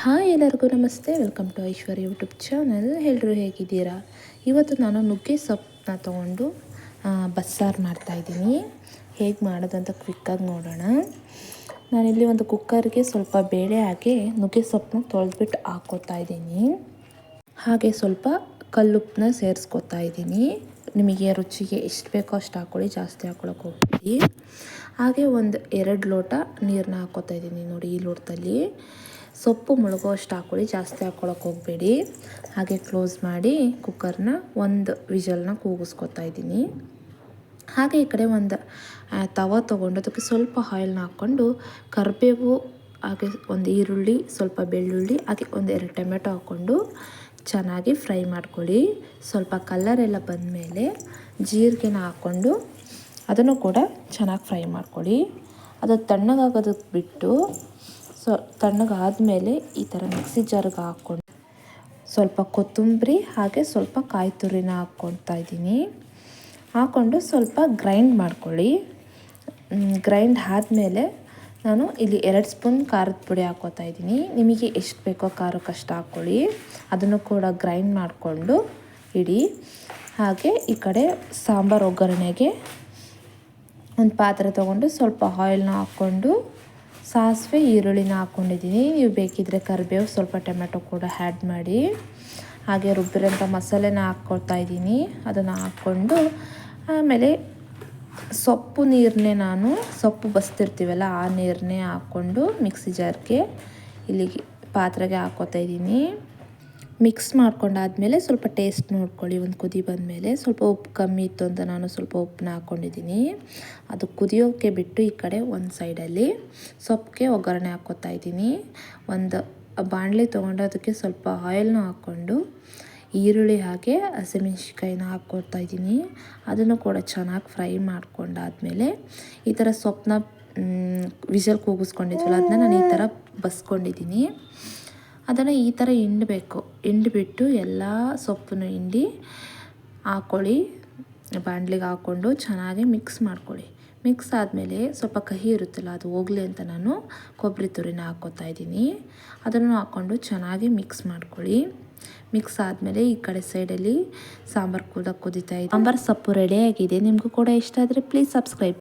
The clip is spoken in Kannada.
ಹಾಯ್ ಎಲ್ಲರಿಗೂ ನಮಸ್ತೆ, welcome to Aishwarya YouTube channel. ಎಲ್ಲರೂ ಹೇಗಿದ್ದೀರಾ? ಇವತ್ತು ನಾನು ನುಗ್ಗೆ ಸೊಪ್ಪನ್ನ ತೊಗೊಂಡು ಬಸ್ಸಾರು ಮಾಡ್ತಾಯಿದ್ದೀನಿ ಹೇಗೆ ಮಾಡೋದಂತ ಕ್ವಿಕ್ಕಾಗಿ ನೋಡೋಣ. ನಾನಿಲ್ಲಿ ಒಂದು ಕುಕ್ಕರ್ಗೆ ಸ್ವಲ್ಪ ಬೇಳೆ ಹಾಕಿ ನುಗ್ಗೆ ಸೊಪ್ಪನ್ನ ತೊಳೆದ್ಬಿಟ್ಟು ಹಾಕ್ಕೋತಾ ಇದ್ದೀನಿ. ಹಾಗೆ ಸ್ವಲ್ಪ ಕಲ್ಲುಪ್ಪನ್ನ ಸೇರಿಸ್ಕೊತಾ ಇದ್ದೀನಿ. ನಿಮಗೆ ರುಚಿಗೆ ಎಷ್ಟು ಬೇಕೋ ಅಷ್ಟು ಹಾಕ್ಕೊಳ್ಳಿ ಜಾಸ್ತಿ ಹಾಕ್ಕೊಳಕ್ಕೆ ಹೋಗ್ಬಿಡಿ. ಹಾಗೆ ಒಂದು ಎರಡು ಲೋಟ ನೀರನ್ನ ಹಾಕ್ಕೋತಾ ಇದ್ದೀನಿ ನೋಡಿ ಈ ಲೋಟದಲ್ಲಿ. ಸೊಪ್ಪು ಮುಳುಗೋ ಅಷ್ಟು ಹಾಕ್ಕೊಳ್ಳಿ, ಜಾಸ್ತಿ ಹಾಕ್ಕೊಳಕ್ಕೆ ಹೋಗಬೇಡಿ. ಹಾಗೆ ಕ್ಲೋಸ್ ಮಾಡಿ ಕುಕ್ಕರ್ನ ಒಂದು ವಿಜಲ್ನ ಕೂಗಿಸ್ಕೊತಾ ಇದ್ದೀನಿ. ಹಾಗೆ ಈ ಕಡೆ ಒಂದು ತವ ತೊಗೊಂಡು ಅದಕ್ಕೆ ಸ್ವಲ್ಪ ಆಯಿಲ್ನ ಹಾಕ್ಕೊಂಡು ಕರಿಬೇವು, ಹಾಗೆ ಒಂದು ಈರುಳ್ಳಿ, ಸ್ವಲ್ಪ ಬೆಳ್ಳುಳ್ಳಿ, ಹಾಗೆ ಒಂದು ಎರಡು ಟೊಮೆಟೊ ಹಾಕ್ಕೊಂಡು ಚೆನ್ನಾಗಿ ಫ್ರೈ ಮಾಡ್ಕೊಳ್ಳಿ. ಸ್ವಲ್ಪ ಕಲರ್ ಎಲ್ಲ ಬಂದಮೇಲೆ ಜೀರಿಗೆನ ಹಾಕ್ಕೊಂಡು ಅದನ್ನು ಕೂಡ ಚೆನ್ನಾಗಿ ಫ್ರೈ ಮಾಡ್ಕೊಳ್ಳಿ. ಅದು ತಣ್ಣಗಾಗೋದಕ್ಕೆ ಬಿಟ್ಟು ಸೊ, ತಣ್ಣಗಾದಮೇಲೆ ಈ ಥರ ಮಿಕ್ಸಿ ಜಾರ್ಗೆ ಹಾಕ್ಕೊಂಡು ಸ್ವಲ್ಪ ಕೊತ್ತಂಬರಿ ಹಾಗೆ ಸ್ವಲ್ಪ ಕಾಯಿ ತುರಿನ ಹಾಕ್ಕೊಳ್ತಾ ಇದ್ದೀನಿ. ಹಾಕ್ಕೊಂಡು ಸ್ವಲ್ಪ ಗ್ರೈಂಡ್ ಮಾಡ್ಕೊಳ್ಳಿ. ಗ್ರೈಂಡ್ ಆದಮೇಲೆ ನಾನು ಇಲ್ಲಿ ಎರಡು ಸ್ಪೂನ್ ಖಾರದ ಪುಡಿ ಹಾಕೋತಾ ಇದ್ದೀನಿ. ನಿಮಗೆ ಎಷ್ಟು ಬೇಕೋ ಖಾರಕ್ಕಷ್ಟು ಹಾಕ್ಕೊಳ್ಳಿ. ಅದನ್ನು ಕೂಡ ಗ್ರೈಂಡ್ ಮಾಡಿಕೊಂಡು ಇಡಿ. ಹಾಗೆ ಈ ಕಡೆ ಸಾಂಬಾರು ಒಗ್ಗರಣೆಗೆ ಒಂದು ಪಾತ್ರೆ ತೊಗೊಂಡು ಸ್ವಲ್ಪ ಆಯಿಲ್ನ ಹಾಕ್ಕೊಂಡು ಸಾಸಿವೆ, ಈರುಳ್ಳಿನ ಹಾಕ್ಕೊಂಡಿದ್ದೀನಿ ನೀವು ಬೇಕಿದ್ದರೆ ಕರಿಬೇವು, ಸ್ವಲ್ಪ ಟೊಮೆಟೊ ಕೂಡ ಆ್ಯಡ್ ಮಾಡಿ. ಹಾಗೆ ರುಬ್ಬಿರೋಂಥ ಮಸಾಲೆನ ಹಾಕ್ಕೊಳ್ತಾ ಇದ್ದೀನಿ. ಅದನ್ನು ಹಾಕ್ಕೊಂಡು ಆಮೇಲೆ ಸೊಪ್ಪು ನೀರನ್ನೇ ನಾನು, ಸೊಪ್ಪು ಬಸ್ತಿರ್ತೀವಲ್ಲ, ಆ ನೀರನ್ನೇ ಹಾಕ್ಕೊಂಡು ಮಿಕ್ಸಿ ಜಾರ್ಗೆ ಇಲ್ಲಿಗೆ ಪಾತ್ರೆಗೆ ಹಾಕ್ಕೋತಾ ಇದ್ದೀನಿ. ಮಿಕ್ಸ್ ಮಾಡ್ಕೊಂಡಾದಮೇಲೆ ಸ್ವಲ್ಪ ಟೇಸ್ಟ್ ನೋಡ್ಕೊಳ್ಳಿ. ಒಂದು ಕುದಿ ಬಂದಮೇಲೆ ಸ್ವಲ್ಪ ಉಪ್ಪು ಕಮ್ಮಿ ಇತ್ತು ಅಂತ ನಾನು ಸ್ವಲ್ಪ ಉಪ್ಪನ್ನ ಹಾಕ್ಕೊಂಡಿದ್ದೀನಿ ಅದು ಕುದಿಯೋಕ್ಕೆ ಬಿಟ್ಟು ಈ ಕಡೆ ಒಂದು ಸೈಡಲ್ಲಿ ಸೊಪ್ಪಿಗೆ ಒಗ್ಗರಣೆ ಹಾಕ್ಕೊತಾ ಇದ್ದೀನಿ. ಒಂದು ಬಾಣಲೆ ತೊಗೊಂಡು ಅದಕ್ಕೆ ಸ್ವಲ್ಪ ಆಯಿಲ್ನ ಹಾಕ್ಕೊಂಡು ಈರುಳ್ಳಿ ಹಾಗೆ ಹಸಿಮೆಣ್ಸಿಕಾಯಿನ ಹಾಕ್ಕೊಡ್ತಾ ಇದ್ದೀನಿ. ಅದನ್ನು ಕೂಡ ಚೆನ್ನಾಗಿ ಫ್ರೈ ಮಾಡ್ಕೊಂಡಾದ್ಮೇಲೆ ಈ ಥರ ಸೊಪ್ಪನ್ನ ವಿಷಲ್ ಕೂಗಿಸ್ಕೊಂಡಿದ್ವಲ್ಲ ಅದನ್ನ ನಾನು ಈ ಥರ ಬಸ್ಕೊಂಡಿದ್ದೀನಿ. ಅದನ್ನು ಈ ಥರ ಹಿಂಡಬೇಕು. ಹಿಂಡ್ಬಿಟ್ಟು ಎಲ್ಲ ಸೊಪ್ಪನ್ನು ಹಿಂಡಿ ಹಾಕ್ಕೊಳ್ಳಿ ಬಾಣಲಿಗೆ ಹಾಕ್ಕೊಂಡು ಚೆನ್ನಾಗಿ ಮಿಕ್ಸ್ ಮಾಡ್ಕೊಳ್ಳಿ. ಮಿಕ್ಸ್ ಆದಮೇಲೆ ಸ್ವಲ್ಪ ಕಹಿ ಇರುತ್ತಲ್ಲ ಅದು ಹೋಗಲಿ ಅಂತ ನಾನು ಕೊಬ್ಬರಿ ತುರಿನ ಹಾಕ್ಕೋತಾ ಇದ್ದೀನಿ. ಅದನ್ನು ಹಾಕ್ಕೊಂಡು ಚೆನ್ನಾಗಿ ಮಿಕ್ಸ್ ಮಾಡ್ಕೊಳ್ಳಿ. ಮಿಕ್ಸ್ ಆದಮೇಲೆ ಈ ಕಡೆ ಸೈಡಲ್ಲಿ ಸಾಂಬಾರು ಕೂಡ ಕುದೀತಾ ಇದೆ. ಸಾಂಬಾರು ಸೊಪ್ಪು ರೆಡಿಯಾಗಿದೆ ನಿಮಗೂ ಕೂಡ ಇಷ್ಟ ಆದರೆ ಪ್ಲೀಸ್ ಸಬ್ಸ್ಕ್ರೈಬ್